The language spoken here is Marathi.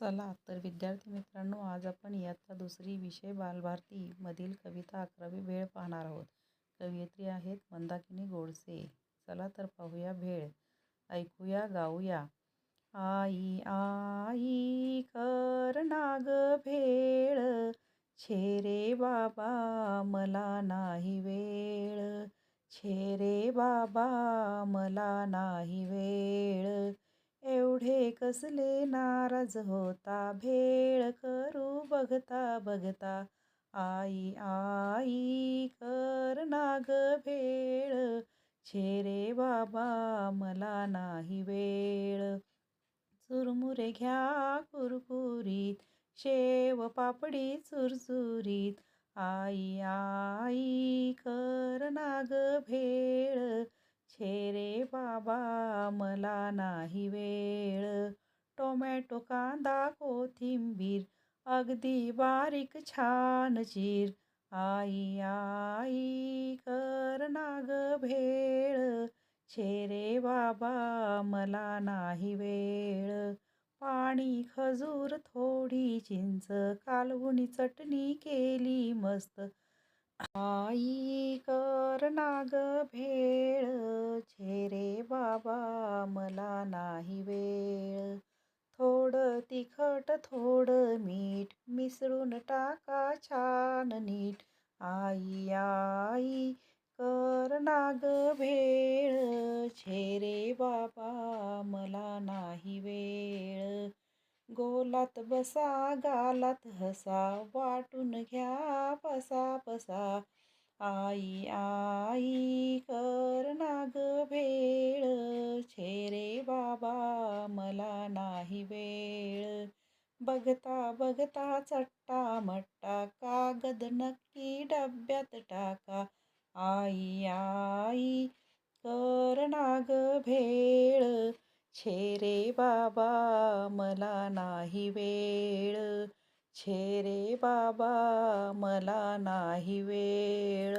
चला तर विद्यार्थी मित्रांनो आज आपण इयत्ता दुसरी विषय बालभारती मधील कविता अकरावी भेळ पाहणार आहोत. कवयित्री आहेत मंदाकिनी गोडसे. चला तर पाहूया भेळ ऐकूया गाऊया. आई आई कर नाग भेळ. छेरे बाबा मला नाही वेळ. छेरे बाबा मला नाही वेळ. कसले नाराज होता भेळ करू बघता बघता आई आई कर नाग भेळ छेरे बाबा मला नाही वेळ. चुरमुरे घ्या कुरकुरीत शेव पापडी चुरचुरीत आई आई कर नाग भेळ छेरे बाबा मला नाही वेळ. टोमॅटो कांदा कोथिंबीर अगदी बारीक छान चीर आई आई कर नाग भेळ. छेरे बाबा मला नाही वेळ. पाणी खजूर थोडी चिंच. कालवुनी चटणी केली मस्त. आई नाग भेळ झेरे बाबा मला नाही वेळ. थोडं तिखट थोडं मीठ मिसळून टाका छान नीट. आई आई कर नाग भेळ झेरे बाबा मला नाही वेळ. गोलात बसा गालात हसा वाटून घ्या पसा पसा आई आई कर नाग भेळ. छेरे बाबा मला नाही वेळ. बघता बघता चट्टा मट्टा कागद नक्की डब्यात टाका. आई आई कर नाग भेळ. छेरे बाबा मला नाही वेळ. छे रे बाबा मला नाही वेळ.